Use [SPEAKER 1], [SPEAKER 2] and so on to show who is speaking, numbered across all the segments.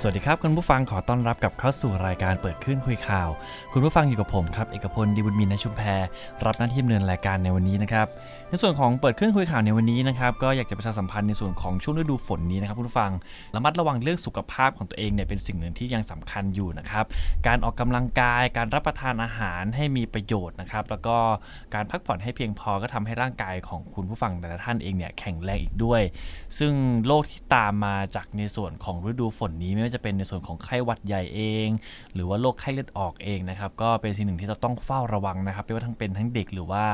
[SPEAKER 1] สวัสดีครับคุณผู้ฟังขอต้อนรับกับเข้าสู่รายการเปิดขึ้นคุยข่าว คุณผู้ฟังอยู่กับผมครับเอกพลดีบุญมีนชุมแพรรับหน้าที่ดำเนินรายการในวันนี้นะครับในส่วนของเปิดขึ้นคุยข่าวในวันนี้นะครับก็อยากจะประชาสัมพันธ์ในส่วนของช่วงฤดูฝนนี้นะครับคุณผู้ฟังระมัดระวังเรื่องสุขภาพของตัวเองเนี่ยเป็นสิ่งหนึ่งที่ยังสำคัญอยู่นะครับการออกกำลังกายการรับประทานอาหารให้มีประโยชน์นะครับแล้วก็การพักผ่อนให้เพียงพอก็ทำให้ร่างกายของคุณผู้ฟังแต่ละท่านเองเนี่ยแข็งแรงอีกด้วย ซึ่งโรคที่ตามมาจากในส่วนของฤดูฝนนี้ไม่ว่าจะเป็นในส่วนของไข้หวัดใหญ่เอง หรือว่าโรคไข้เลือดออกเองนะครับก็เป็นสิ่งหนึ่งที่เราต้องเฝ้าระวังนะครับไม่ว่าทั้งเป็นทั้งเด็กหรือว่า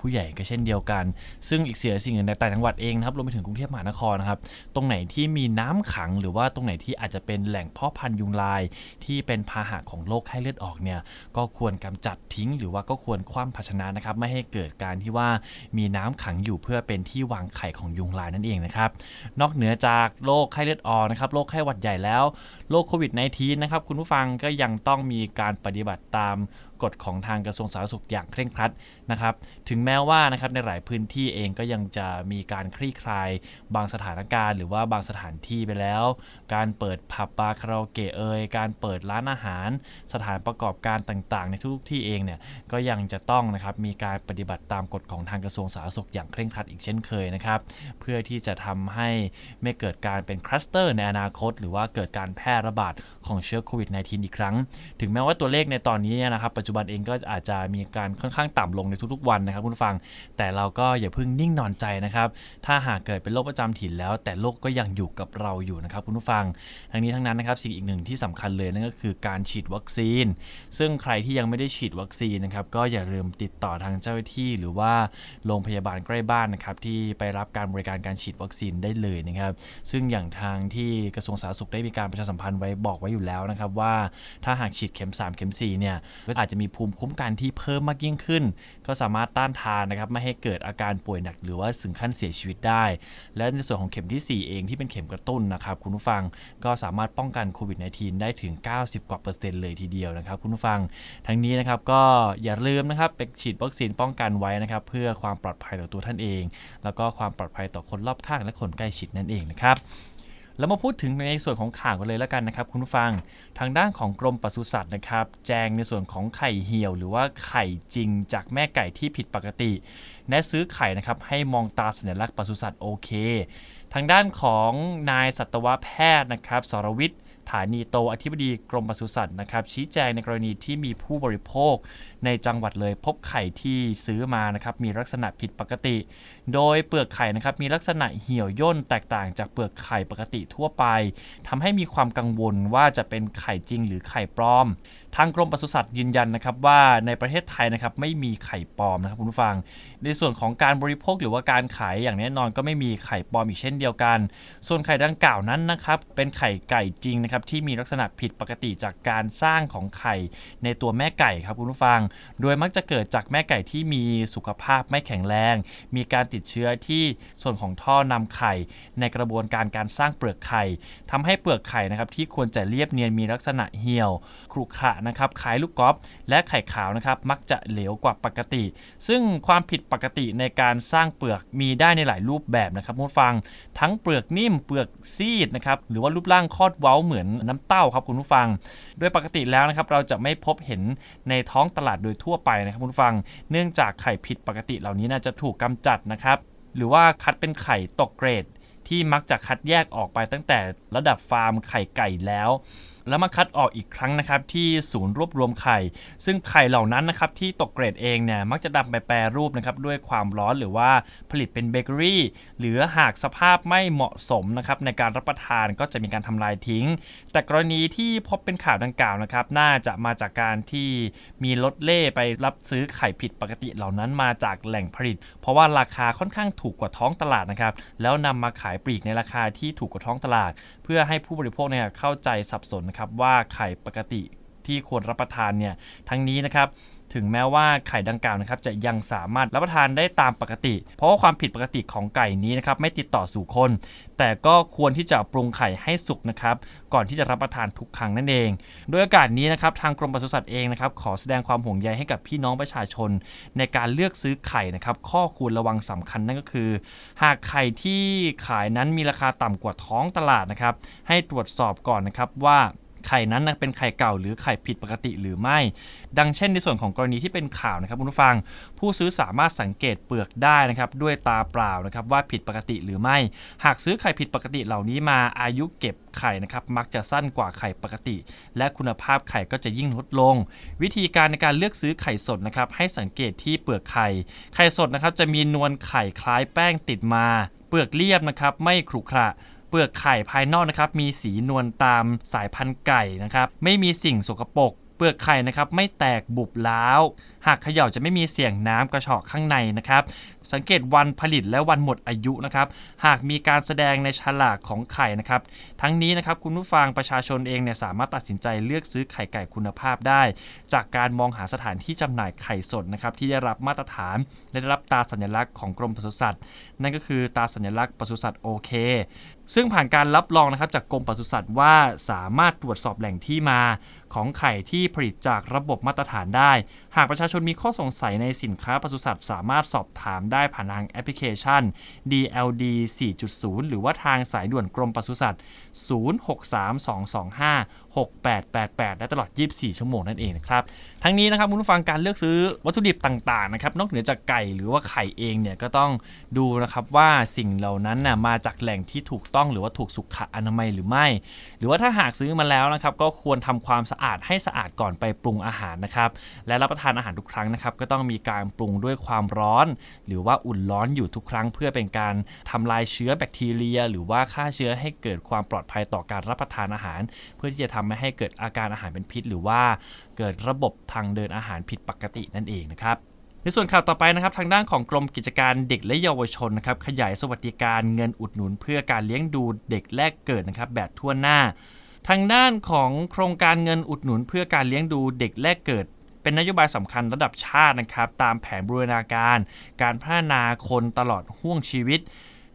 [SPEAKER 1] ผู้ใหญ่ก็เช่นเดียวกัน ซึ่งอีกเสียสิ่งหนึ่งในต่างจังหวัดเองนะครับรวมไปถึงกรุงเทพมหานครนะครับตรงไหนที่มีน้ำขังหรือว่าตรงไหนที่อาจจะเป็นแหล่งเพาะพันธุ์ยุงลาย ที่เป็นพาหะของโรคไข้เลือดออกเนี่ยก็ควรกำจัดทิ้ง หรือว่าก็ควรคว่ำภาชนะนะครับไม่ให้เกิดการที่ว่ามีน้ำขังอยู่เพื่อเป็นที่วางไข่ของยุงลายนั่นเองนะครับนอกเหนือจากโรคไข้เลือดออกนะครับโรคไข้หวัดใหญ่แล้วโรคโควิด -19 นะครับคุณผู้ฟังก็ยังต้องมีการปฏิบัติตาม กฎของทางกระทรวงสาธารณสุขอย่างเคร่งครัดนะครับ ถึงแม้ว่านะครับในหลายพื้นที่เองก็ยังจะมีการคลี่คลาย บางสถานการณ์ หรือว่าบางสถานที่ไปแล้ว การเปิดผับบาร์คาราโอเกะเอยการเปิดร้านอาหาร สถานประกอบการต่างๆ ในทุกที่เองเนี่ยก็ยังจะต้องนะครับมีการปฏิบัติตามกฎของทางกระทรวงสาธารณสุขอย่างเคร่งครัดอีกเช่นเคยนะครับ เพื่อที่จะทำให้ไม่เกิดการเป็นคลัสเตอร์ในอนาคต หรือว่าเกิดการแพร่ระบาดของเชื้อโควิด -19 อีกครั้ง ถึงแม้ว่าตัวเลขในตอนนี้นะครับปัจจุบันเองก็อาจจะมีการค่อนข้างต่ำลงในทุกๆวันนะครับคุณผู้ฟัง แต่เราก็อย่าเพิ่งนิ่งนอนใจนะครับ ถ้าหากเกิดเป็นโรคประจำถิ่นแล้ว แต่โรคก็ยังอยู่กับเราอยู่นะครับคุณผู้ฟัง ทั้งนี้ทั้งนั้นนะครับสิ่งอีกหนึ่งที่สำคัญเลยนั่นก็คือการฉีดวัคซีน ซึ่งใครที่ยังไม่ได้ฉีดวัคซีนนะครับก็อย่าลืมติดต่อทางเจ้าหน้าที่ หรือว่าโรงพยาบาลใกล้บ้านนะครับที่ไปรับการบริการการฉีดวัคซีนได้เลยนะครับซึ่งอย่างทางที่กระทรวงสาธารณสุขได้มีการประชาสัมพันธ์ไว้บอกไว้อยู่แล้วนะครับว่าถ้าหากฉีดเข็ม 3 เข็ม4เนี่ยก็อาจจะมีีภูมิคุ้มกันที่เพิ่มมากยิ่งขึ้น ก็สามารถต้านทานนะครับไม่ให้เกิดอาการป่วยหนักหรือว่าถึงขั้นเสียชีวิตได้ และในส่วนของเข็มที่ 4 เองที่เป็นเข็มกระตุ้นนะครับคุณผู้ฟังก็สามารถป้องกันโควิด -19 ได้ถึง 90 กว่าเปอร์เซ็นต์เลยทีเดียวนะครับคุณผู้ฟังทั้งนี้นะครับก็อย่าลืมนะครับไปฉีดวัคซีนป้องกันไว้นะครับเพื่อความปลอดภัยต่อตัวท่านเอง แล้วก็ความปลอดภัยต่อคนรอบข้างและคนใกล้ชิดนั่นเองนะครับ แล้วมาพูดถึงในส่วนของข่าวกันเลยแล้วกันนะครับ คุณผู้ฟังทางด้านของกรมปศุสัตว์นะครับ แจ้งในส่วนของไข่เหี่ยวหรือว่าไข่จริงจากแม่ไก่ที่ผิดปกติ แนะซื้อไข่นะครับให้มองตาสัญลักษณ์ปศุสัตว์โอเค ทางด้านของนายสัตวแพทย์นะครับสรวิทย์ฐานีโตอธิบดีกรมปศุสัตว์นะครับชี้แจงในกรณีที่มีผู้บริโภค ในจังหวัดเลยพบไข่ที่ซื้อมานะครับมีลักษณะผิดปกติ โดยเปลือกไข่นะครับมีลักษณะเหี่ยวย่นแตกต่างจากเปลือกไข่ปกติทั่วไปทำให้มีความกังวลว่าจะเป็นไข่จริงหรือไข่ปลอม ทางกรมปศุสัตว์ยืนยันนะครับว่าในประเทศไทยนะครับไม่มีไข่ปลอมนะครับคุณผู้ฟัง ในส่วนของการบริโภคหรือว่าการขายอย่างแน่นอนก็ไม่มีไข่ปลอมอีกเช่นเดียวกัน ส่วนไข่ดังกล่าวนั้นนะครับเป็นไข่ไก่จริงนะครับที่มีลักษณะผิดปกติจากการสร้างของไข่ในตัวแม่ไก่ครับคุณผู้ฟังโดยมักจะเกิดจากแม่ไก่ที่มีสุขภาพไม่แข็งแรง มีการติดเชื้อที่ส่วนของท่อนำไข่ ในกระบวนการการสร้างเปลือกไข่ทำให้เปลือกไข่นะครับที่ควรจะเรียบเนียนมีลักษณะเหี่ยวครุขระนะครับคล้ายลูกกอล์ฟและไข่ขาวนะครับมักจะเหลวกว่าปกติ ซึ่งความผิดปกติในการสร้างเปลือกมีได้ในหลายรูปแบบนะครับคุณผู้ฟัง ทั้งเปลือกนิ่มเปลือกซีดนะครับหรือว่ารูปร่างคอดเว้าเหมือนน้ำเต้าครับคุณผู้ฟัง โดยปกติแล้วนะครับเราจะไม่พบเห็นในท้องตลาดโดยทั่วไปนะครับคุณฟัง เนื่องจากไข่ผิดปกติเหล่านี้นะจะถูกกำจัดนะครับ หรือว่าคัดเป็นไข่ตกเกรด ที่มักจะคัดแยกออกไปตั้งแต่ระดับฟาร์มไข่ไก่แล้ว แล้วมาคัดออกอีกครั้งนะครับที่ศูนย์รวบรวมไข่ ซึ่งไข่เหล่านั้นนะครับที่ตกเกรดเองเนี่ยมักจะนำไปแปรรูปนะครับด้วยความร้อนหรือว่าผลิตเป็นเบเกอรี่หรือหากสภาพไม่เหมาะสมนะครับในการรับประทานก็จะมีการทำลายทิ้ง แต่กรณีที่พบเป็นข่าวดังกล่าวนะครับน่าจะมาจากการที่มีรถเล่ไปรับซื้อไข่ผิดปกติเหล่านั้นมาจากแหล่งผลิต เพราะว่าราคาค่อนข้างถูกกว่าท้องตลาดนะครับแล้วนำมาขายปลีกในราคาที่ถูกกว่าท้องตลาด เพื่อให้ผู้บริโภคเนี่ยเข้าใจสับสนนะครับว่าไข่ปกติที่ควรรับประทานเนี่ยทั้งนี้นะครับถึงแม้ว่าไข่ดังกล่าวนะครับจะยังสามารถรับประทานได้ตามปกติ เพราะว่าความผิดปกติของไก่นี้นะครับไม่ติดต่อสู่คน แต่ก็ควรที่จะปรุงไข่ให้สุกนะครับก่อนที่จะรับประทานทุกครั้งนั่นเอง โดยโอกาสนี้นะครับทางกรมปศุสัตว์เองนะครับขอแสดงความห่วงใยให้กับพี่น้องประชาชน ในการเลือกซื้อไข่นะครับข้อควรระวังสำคัญนั่นก็คือ หากไข่ที่ขายนั้นมีราคาต่ำกว่าท้องตลาดนะครับให้ตรวจสอบก่อนนะครับว่า ไข่นั้นนะเป็นไข่เก่าหรือไข่ผิดปกติหรือไม่ ดังเช่นในส่วนของกรณีที่เป็นข่าวนะครับคุณผู้ฟัง ผู้ซื้อสามารถสังเกตเปลือกได้นะครับด้วยตาเปล่านะครับว่าผิดปกติหรือไม่ หากซื้อไข่ผิดปกติเหล่านี้มาอายุเก็บไข่นะครับมักจะสั้นกว่าไข่ปกติ และคุณภาพไข่ก็จะยิ่งลดลง วิธีการในการเลือกซื้อไข่สดนะครับให้สังเกตที่เปลือกไข่ ไข่สดนะครับจะมีนวลไข่คล้ายแป้งติดมา เปลือกเรียบนะครับไม่ขรุขระ เปลือกไข่ภายนอกนะครับมีสีนวลตามสายพันธุ์ไก่นะครับไม่มีสิ่งสกปรก ปลือกไข่นะครับไม่แตกบุบล้าว หากเขย่าจะไม่มีเสียงน้ำกระเฉาะข้างในนะครับ สังเกตวันผลิตและวันหมดอายุนะครับ หากมีการแสดงในฉลากของไข่นะครับ ทั้งนี้นะครับคุณผู้ฟังประชาชนเองเนี่ยสามารถตัดสินใจเลือกซื้อไข่ไก่คุณภาพได้ จากการมองหาสถานที่จำหน่ายไข่สดนะครับที่ได้รับมาตรฐานและได้รับตราสัญลักษณ์ของกรมปศุสัตว์ นั่นก็คือตราสัญลักษณ์ปศุสัตว์โอเค ซึ่งผ่านการรับรองนะครับจากกรมปศุสัตว์ว่าสามารถตรวจสอบแหล่งที่มา ของไข่ที่ผลิตจากระบบมาตรฐานได้ หากประชาชนมีข้อสงสัยในสินค้าปศุสัตว์สามารถสอบถามได้ผ่านทางแอปพลิเคชัน DLD 4.0 หรือว่าทางสายด่วนกรมปศุสัตว์ 063225 6888 ได้ตลอด 24 ชั่วโมงนั่นเองนะครับ ทั้งนี้นะครับคุณผู้ฟังการเลือกซื้อวัตถุดิบต่างๆนะครับนอกเหนือจากไก่หรือว่าไข่เองเนี่ยก็ต้องดูนะครับว่าสิ่งเหล่านั้นน่ะมาจากแหล่งที่ถูกต้องหรือว่าถูกสุขะอนามัยหรือไม่ หรือว่าถ้าหากซื้อมาแล้วนะครับก็ควรทำความสะอาดให้สะอาดก่อนไปปรุงอาหารนะครับและรับประทานอาหารทุกครั้งนะครับก็ต้องมีการปรุงด้วยความร้อน หรือว่าอุ่นร้อนอยู่ทุกครั้ง เพื่อเป็นการทำลายเชื้อแบคทีเรีย หรือว่าฆ่าเชื้อให้เกิดความปลอดภัยต่อการรับประทานอาหาร เพื่อที่จะไม่ให้เกิดอาการอาหารเป็นพิษ หรือว่าเกิดระบบทางเดินอาหารผิดปกตินั่นเองนะครับในส่วนข่าวต่อไปนะครับทางด้านของกรมกิจการเด็กและเยาวชนนะครับขยายสวัสดิการเงินอุดหนุน เพื่อการเลี้ยงดูเด็กแรกเกิดนะครับแบบทั่วหน้า ทางด้านของโครงการเงินอุดหนุน เพื่อการเลี้ยงดูเด็กแรกเกิด เป็นนโยบายสำคัญระดับชาตินะครับตามแผนบูรณาการ การพัฒนาคนตลอดห่วงชีวิต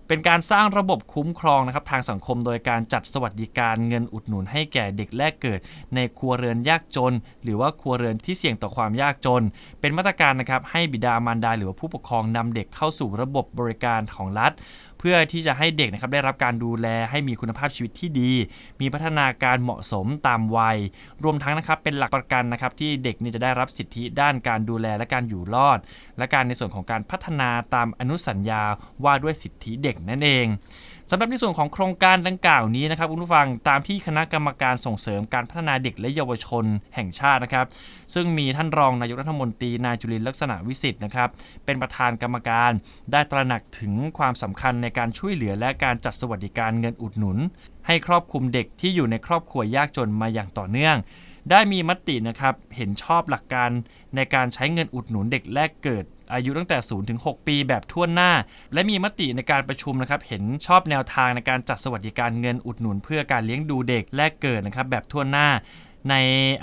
[SPEAKER 1] เป็นการสร้างระบบคุ้มครองนะครับทางสังคมโดยการจัดสวัสดิการเงินอุดหนุนให้แก่เด็กแรกเกิด ในครัวเรือนยากจน หรือว่าครัวเรือนที่เสี่ยงต่อความยากจน เป็นมาตรการนะครับให้บิดามารดาหรือว่าผู้ปกครองนำเด็กเข้าสู่ระบบบริการของรัฐ เพื่อที่จะให้เด็กนะครับได้รับการดูแลให้มีคุณภาพชีวิตที่ดี มีพัฒนาการเหมาะสมตามวัย รวมทั้งนะครับเป็นหลักประกันนะครับที่เด็กนี่จะได้รับสิทธิด้านการดูแลและการอยู่รอด และการในส่วนของการพัฒนาตามอนุสัญญาว่าด้วยสิทธิเด็กนั่นเอง สำหรับในส่วนของโครงการดังกล่าวนี้นะครับคุณผู้ฟังตามที่คณะกรรมการส่งเสริมการพัฒนาเด็กและเยาวชนแห่งชาตินะครับ ซึ่งมีท่านรองนายกรัฐมนตรีนายจุลินลักษณะวิสิทธิ์นะครับเป็นประธานกรรมการได้ตระหนักถึงความสำคัญในการช่วยเหลือและการจัดสวัสดิการเงินอุดหนุน ให้ครอบคลุมเด็กที่อยู่ในครอบครัวยากจนมาอย่างต่อเนื่อง ได้มีมตินะครับเห็นชอบหลักการในการใช้เงินอุดหนุนเด็กแรกเกิด อายุตั้งแต่0ถึง6ปีแบบทั่วหน้า และมีมติในการประชุมนะครับเห็นชอบแนวทางในการจัดสวัสดิการเงินอุดหนุน เพื่อการเลี้ยงดูเด็กแรกเกิดนะครับแบบทั่วหน้า ใน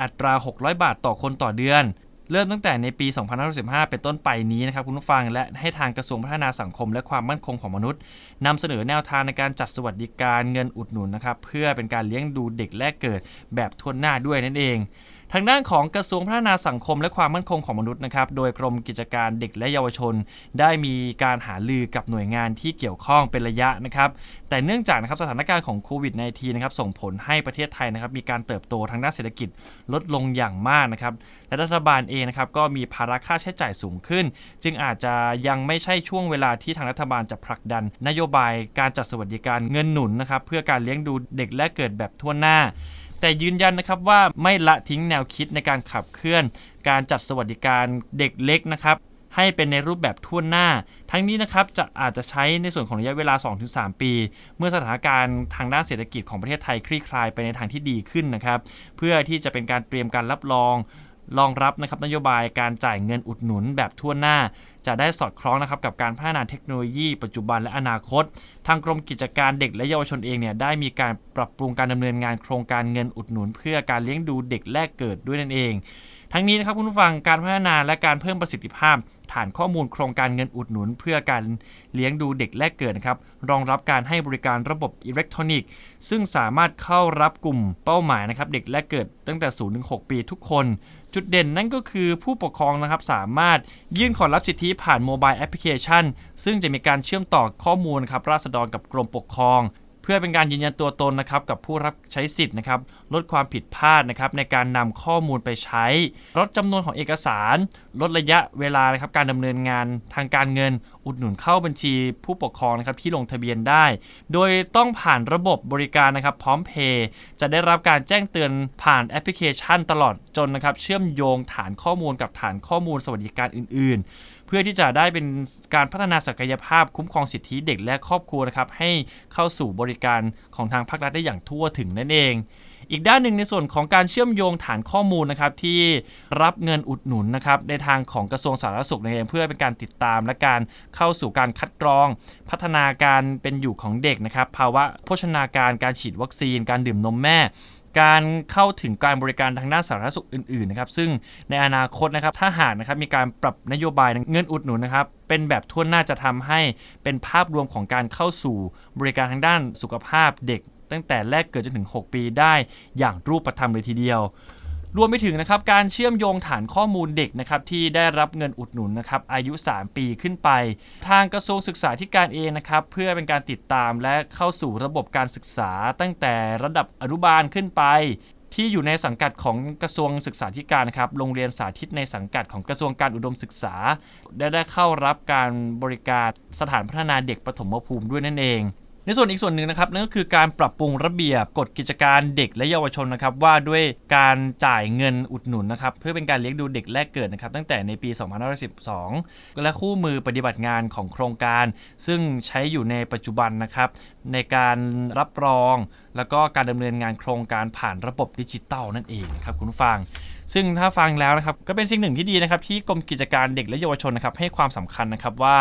[SPEAKER 1] อัตรา 600 บาทต่อคนต่อเดือนเริ่มตั้งแต่ในปี 2515เป็นต้นไปนี้นะครับคุณผู้ฟัง และให้ทางกระทรวงพัฒนาสังคม และความมั่นคงของมนุษย์นำเสนอแนวทางในการจัดสวัสดิการเงินอุดหนุนนะครับเพื่อเป็นการเลี้ยงดูเด็กแรกเกิดแบบทั่วหน้าด้วยนั่นเอง ทางด้านของกระทรวงพัฒนาสังคมและความมั่นคงของมนุษย์นะครับ โดยกรมกิจการเด็กและเยาวชน ได้มีการหาลือกับหน่วยงานที่เกี่ยวข้องเป็นระยะนะครับ แต่เนื่องจากนะครับสถานการณ์ของโควิด -19 นะครับส่งผลให้ประเทศไทยนะครับมีการเติบโตทางด้านเศรษฐกิจลดลงอย่างมากนะครับ และรัฐบาลเองนะครับก็มีภาระค่าใช้จ่ายสูงขึ้น จึงอาจจะยังไม่ใช่ช่วงเวลาที่ทางรัฐบาลจะผลักดัน นโยบายการจัดสวัสดิการเงินหนุนนะครับเพื่อการเลี้ยงดูเด็กและเกิดแบบทั่วหน้า แต่ยืนยันนะครับว่าไม่ละทิ้งแนวคิดในการขับเคลื่อน การจัดสวัสดิการเด็กเล็กนะครับให้เป็นในรูปแบบทั่วหน้า ทั้งนี้นะครับจะอาจจะใช้ในส่วนของระยะเวลา 2-3 ปี เมื่อสถานการณ์ทางด้านเศรษฐกิจของประเทศไทยคลี่คลายไปในทางที่ดีขึ้นนะครับ เพื่อที่จะเป็นการเตรียมการรับรองรองรับนะครับนโยบายการจ่ายเงินอุดหนุนแบบทั่วหน้า จะได้สอดคล้องนะครับกับการพัฒนาเทคโนโลยี ปัจจุบันและอนาคต ทางกรมกิจการเด็กและเยาวชนเองเนี่ยได้มีการปรับปรุงการดำเนินงานโครงการเงินอุดหนุน เพื่อการเลี้ยงดูเด็กแรกเกิดด้วยนั่นเอง ทั้งนี้นะครับคุณผู้ฟังการพัฒนาและการเพิ่มประสิทธิภาพ ฐานข้อมูลโครงการเงินอุดหนุน เพื่อการเลี้ยงดูเด็กแรกเกิดนะครับรองรับการให้บริการระบบอิเล็กทรอนิกส์ ซึ่งสามารถเข้ารับกลุ่มเป้าหมายนะครับเด็กแรกเกิดตั้งแต่0ถึง6ปีทุกคน จุดเด่นนั่นก็คือผู้ปกครองนะครับสามารถยื่นขอรับสิทธิผ่านโมบายแอปพลิเคชันซึ่งจะมีการเชื่อมต่อข้อมูลครับราษฎรกับกรมปกครอง เพื่อเป็นการยืนยันตัวตนนะครับกับผู้รับใช้สิทธิ์นะครับลดความผิดพลาดนะครับในการนำข้อมูลไปใช้ ลดจำนวนของเอกสาร ลดระยะเวลานะครับการดำเนินงานทางการเงิน อุดหนุนเข้าบัญชีผู้ปกครองนะครับที่ลงทะเบียนได้ โดยต้องผ่านระบบบริการนะครับพร้อมเพย์จะได้รับการแจ้งเตือนผ่านแอปพลิเคชันตลอดจนนะครับเชื่อมโยงฐานข้อมูลกับฐานข้อมูลสวัสดิการอื่น ๆ เพื่อที่จะได้เป็นการพัฒนาศักยภาพคุ้มครองสิทธิเด็กและครอบครัวนะครับให้เข้าสู่บริการของทางภาครัฐได้อย่างทั่วถึงนั่นเอง อีกด้านหนึ่งในส่วนของการเชื่อมโยงฐานข้อมูลนะครับที่รับเงินอุดหนุนนะครับในทางของกระทรวงสาธารณสุขนั่นเองเพื่อเป็นการติดตามและการเข้าสู่การคัดกรอง พัฒนาการเป็นอยู่ของเด็กนะครับภาวะโภชนาการการฉีดวัคซีน การดื่มนมแม่ การเข้าถึงการบริการทางด้านสาธารณสุขอื่นๆนะครับซึ่งในอนาคตนะครับถ้าหากนะครับมีการปรับนโยบายเงินอุดหนุนนะครับเป็นแบบทั่วหน้าจะทำให้เป็นภาพรวมของการเข้าสู่บริการทางด้านสุขภาพเด็ก ตั้งแต่แรกเกิดจนถึง 6 ปีได้อย่างรูปธรรมเลยทีเดียว รวมไปถึงนะครับการเชื่อมโยงฐานข้อมูลเด็กนะครับที่ได้รับเงินอุดหนุนนะครับอายุ 3 ปีขึ้นไป ทางกระทรวงศึกษาธิการเองนะครับเพื่อเป็นการติดตามและเข้าสู่ระบบการศึกษาตั้งแต่ระดับอนุบาลขึ้นไปที่อยู่ในสังกัดของกระทรวงศึกษาธิการครับ โรงเรียนสาธิตในสังกัดของกระทรวงการอุดมศึกษา ได้ได้เข้ารับการบริการสถานพัฒนาเด็กปฐมภูมิด้วยนั่นเอง ในส่วนอีกส่วนหนึ่งนะครับนั่นก็คือการปรับปรุงระเบียบกฎกิจการเด็กและเยาวชนนะครับว่าด้วยการจ่ายเงินอุดหนุนนะครับเพื่อเป็นการเลี้ยงดูเด็กแรกเกิดนะครับตั้งแต่ในปี 2512 และคู่มือปฏิบัติงานของโครงการ ซึ่งใช้อยู่ในปัจจุบันนะครับในการรับรอง แล้วก็การดำเนินงานโครงการผ่านระบบดิจิตอลนั่นเองครับคุณฟัง ซึ่งถ้าฟังแล้วนะครับก็เป็นสิ่งหนึ่งที่ดีนะครับที่กรมกิจการเด็กและเยาวชนนะครับให้ความสำคัญนะครับว่า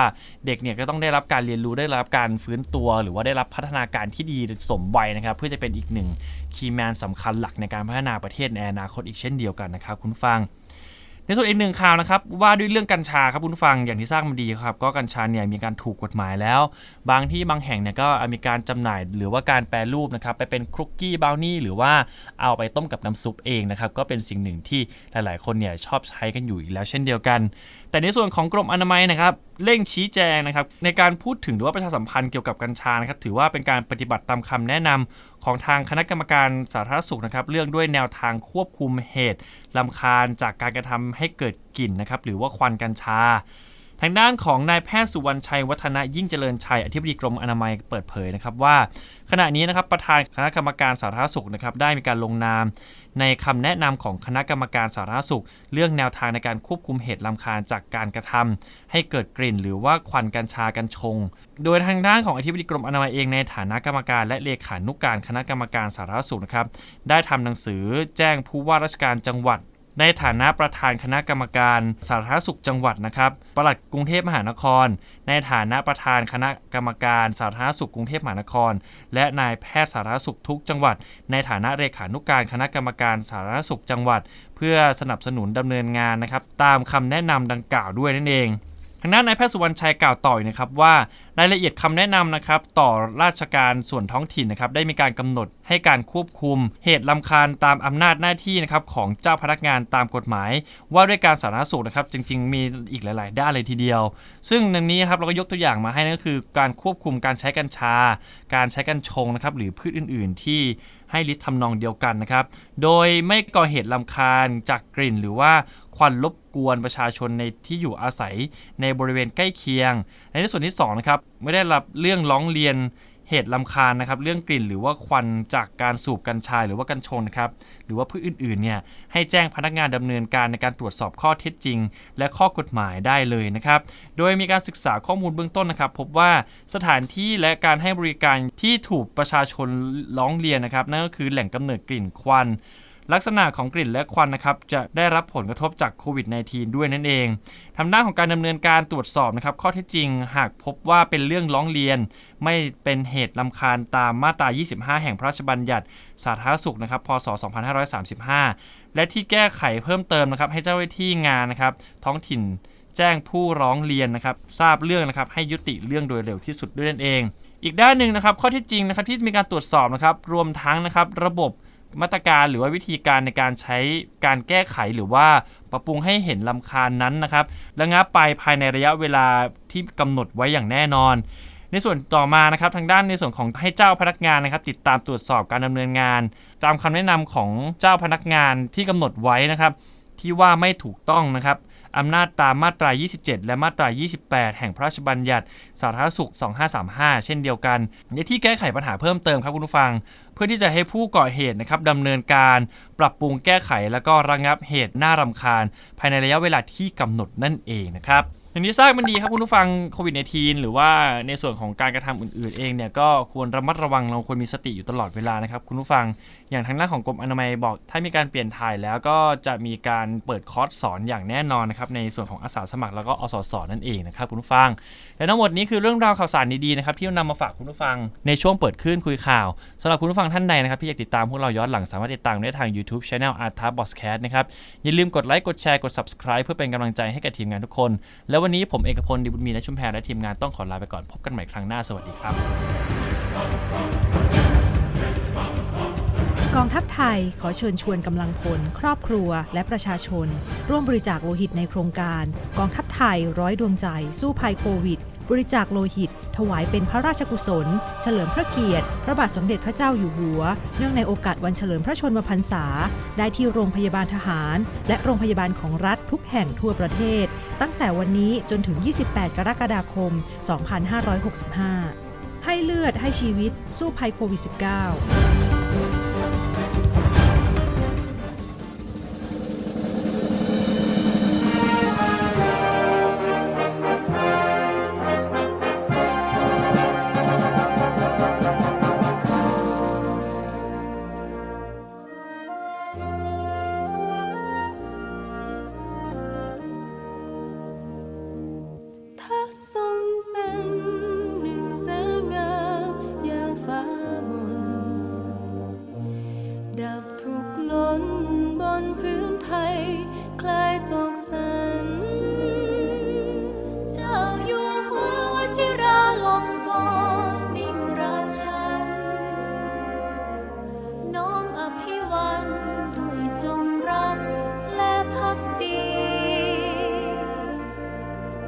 [SPEAKER 1] เด็กเนี่ยก็ต้องได้รับการเรียนรู้ได้รับการฟื้นตัว หรือว่าได้รับพัฒนาการที่ดีสมวัยนะครับเพื่อจะเป็นอีกหนึ่งคีย์แมนสำคัญหลักในการพัฒนาประเทศในอนาคตอีกเช่นเดียวกันนะครับคุณฟัง ในส่วนอีกหนึ่งข่าวนะครับว่าด้วยเรื่องกัญชาครับคุณฟังอย่างที่ทราบมาดีครับก็กัญชาเนี่ยมีการถูกกฎหมายแล้ว บางที่บางแห่งเนี่ยก็มีการจำหน่ายหรือว่าการแปรรูปนะครับไปเป็นครุกกี้บาวนี่หรือว่าเอาไปต้มกับน้ำซุปเองนะครับก็เป็นสิ่งหนึ่งที่หลาย ๆ คนเนี่ยชอบใช้กันอยู่อีกแล้วเช่นเดียวกัน แต่ในส่วนของกรมอนามัยนะครับเร่งชี้แจงนะครับ ในการพูดถึงหรือว่าประชาสัมพันธ์เกี่ยวกับกัญชานะครับถือว่าเป็นการปฏิบัติตามคำแนะนำของทางคณะกรรมการสาธารณสุขนะครับเรื่องด้วยแนวทางควบคุมเหตุลำคาญจากการกระทำให้เกิดกลิ่นนะครับหรือว่าควันกัญชา ทางด้านของนายแพทย์สุวรรณชัยวัฒนะยิ่งเจริญชัยอธิบดีกรมอนามัยเปิดเผยนะครับว่า ขณะนี้นะครับประธานคณะกรรมการสาธารณสุขนะครับได้มีการลงนาม ในคำแนะนำของคณะกรรมการสาธารณสุข เรื่องแนวทางในการควบคุมเหตุลาคาญจากการกระทำให้เกิดกลิ่นหรือว่าควันกัญชากัญชง โดยทางด้านของอธิบดีกรมอนามัยเองในฐานะกรรมการ และเลขานุกการคณะกรรมการสาธารณสุขนะครับได้ทำหนังสือแจ้งผู้ว่าราชการจังหวัด ในฐานะประธานคณะกรรมการสาธารณสุขจังหวัดนะครับปลัดกรุงเทพมหานคร ในฐานะประธานคณะกรรมการสาธารณสุขกรุงเทพมหานคร และนายแพทย์สาธารณสุขทุกจังหวัด ในฐานะเลขานุการคณะกรรมการสาธารณสุขจังหวัด เพื่อสนับสนุนดำเนินงานนะครับตามคำแนะนำดังกล่าวด้วยนั่นเอง ทางด้านนายแพทย์สุวรรณชัยกล่าวต่ออีกนะครับว่ารายละเอียดคำแนะนำนะครับต่อราชการส่วนท้องถิ่นนะครับได้มีการกำหนดให้การควบคุม เหตุลำคาญตามอำนาจหน้าที่นะครับของเจ้าพนักงานตามกฎหมาย ว่าด้วยการสาธารณสุขนะครับจริง ๆ มีอีกหลาย ๆ ด้านเลยทีเดียว ซึ่งในนี้ครับเราก็ยกตัวอย่างมาให้นั่นก็คือ การควบคุมการใช้กัญชา การใช้กัญชงนะครับหรือพืชอื่น ๆ ที่ ให้ลิ์ทำนองเดียวกันนะครับ โดยไม่ก่อเหตุลำคาญจากกลิ่นหรือว่าควันรบกวนประชาชนในที่อยู่อาศัยในบริเวณใกล้เคียง ในส่วนที่2นะครับไม่ได้รับเรื่องร้องเรียน เหตุลำคาญนะครับเรื่องกลิ่นหรือว่าควันจากการสูบกัญชาหรือว่ากัญชงนะครับหรือว่าพืชอื่นๆเนี่ยให้แจ้งพนักงานดำเนินการในการตรวจสอบข้อเท็จจริง และข้อกฎหมายได้เลยนะครับโดยมีการศึกษาข้อมูลเบื้องต้นนะครับ พบว่าสถานที่และการให้บริการที่ถูกประชาชนร้องเรียนนะครับนั่นก็คือแหล่งกำเนิดกลิ่นควัน ลักษณะของกลิ่นและควันนะครับจะได้รับผลกระทบจากโควิด -19 ด้วยนั่นเองทำหน้านของการดำเนินการตรวจสอบนะครับข้อเท็จจริงหากพบว่าเป็นเรื่องร้องเรียน ไม่เป็นเหตุลำคาญตามมาตรา 25 แห่งพระราชบัญญัติสาธารณสุขนะครับพศ 2535 และที่แก้ไขเพิ่มเติมนะครับให้เจ้าหน้าที่งานนะครับท้องถิ่นแจ้งผู้ร้องเรียนนะครับทราบเรื่องนะครับให้ยุติเรื่องโดยเร็วที่สุดด้วยนั่นเอง อีกด้านหนึ่งนะครับข้อเที่จริงนะครับที่มีการตรวจสอบนะครับรวมทั้งนะครับระบบ มาตรการหรือว่าวิธีการในการใช้การแก้ไขหรือว่าปรับปรุงให้เห็นลำคาญนั้นนะครับระงับไปภายในระยะเวลาที่กำหนดไว้อย่างแน่นอน ในส่วนต่อมานะครับทางด้านในส่วนของให้เจ้าพนักงานนะครับ ติดตามตรวจสอบการดำเนินงาน ตามคำแนะนำของเจ้าพนักงานที่กำหนดไว้นะครับ ที่ว่าไม่ถูกต้องนะครับอำนาจตามมาตรา 27 และมาตรา 28 แห่งพระราชบัญญัติ สาธารณสุข 2535 เช่นเดียวกันในที่แก้ไขปัญหาเพิ่มเติมครับคุณผู้ฟัง เพื่อที่จะให้ผู้ก่อเหตุนะครับดำเนินการปรับปรุงแก้ไข แล้วก็ระงับเหตุน่ารำคาญ ภายในระยะเวลาที่กำหนดนั่นเองนะครับ อย่างที่ทราบมันดีครับคุณผู้ฟังโควิด -19 หรือว่าในส่วนของการกระทำอื่นๆเองเนี่ยก็ควรระมัดระวังเราควรมีสติอยู่ตลอดเวลานะครับคุณผู้ฟังอย่างทางด้านของกรมอนามัยบอก ถ้ามีการเปลี่ยนถ่ายแล้วก็จะมีการเปิดคอร์สสอนอย่างแน่นอนนะครับในส่วนของอาสาสมัครแล้วก็อสสนั่นเองนะครับคุณผู้ฟัง และทั้งหมดนี้คือเรื่องราวข่าวสารดีๆนะครับที่นำมาฝากคุณผู้ฟังในช่วงเปิดขึ้นคุยข่าวสำหรับคุณผู้ฟังท่านใดนะครับที่อยากติดตามพวกเราย้อนหลังสามารถติดตามได้ทาง YouTube Channel Art t a b o s c a s t นะครับอย่าลืมกดไลค์กดแชร์กด Subscribe เพื่อเป็นกำลังใจให้กับทีมงานทุกคนแล้ววันนี้ผมเอกพลดิบุญมีและชุมแพรและทีมงานต้องขอลาไปก่อนพบกันใหม่ครั้งหน้าสวัสดีครับ
[SPEAKER 2] กองทัพไทยขอเชิญชวนกำลังพล ครอบครัว และประชาชน ร่วมบริจาคโลหิตในโครงการ กองทัพไทยร้อยดวงใจ สู้ภัยโควิด บริจาคโลหิต ถวายเป็นพระราชกุศล เฉลิมพระเกียรติ พระบาทสมเด็จพระเจ้าอยู่หัว เนื่องในโอกาสวันเฉลิมพระชนมพรรษา ได้ที่โรงพยาบาลทหาร และโรงพยาบาลของรัฐทุกแห่งทั่วประเทศ ตั้งแต่วันนี้จนถึง 28 กรกฎาคม 2565 ให้เลือดให้ชีวิตสู้ภัยโควิด -19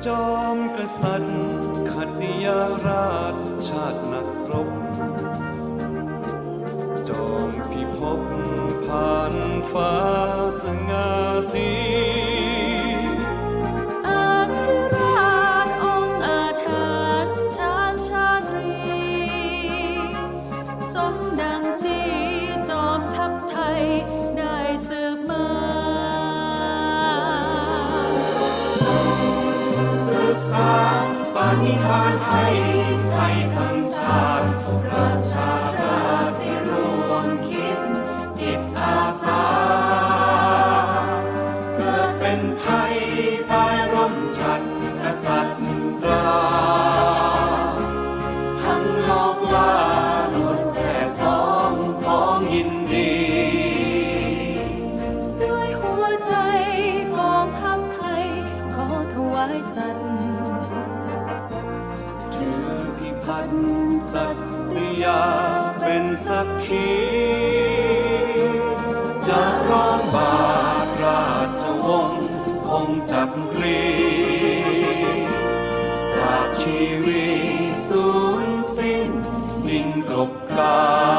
[SPEAKER 3] จอมก
[SPEAKER 4] ษัตริย์ขัตติยาราชชาตินักรบ จอมพิภพผ่านฟ้าสง่าสี ณิธาน คงคงจับกรีตราบชีวิตสูญสิ้นนิ่งกลบกา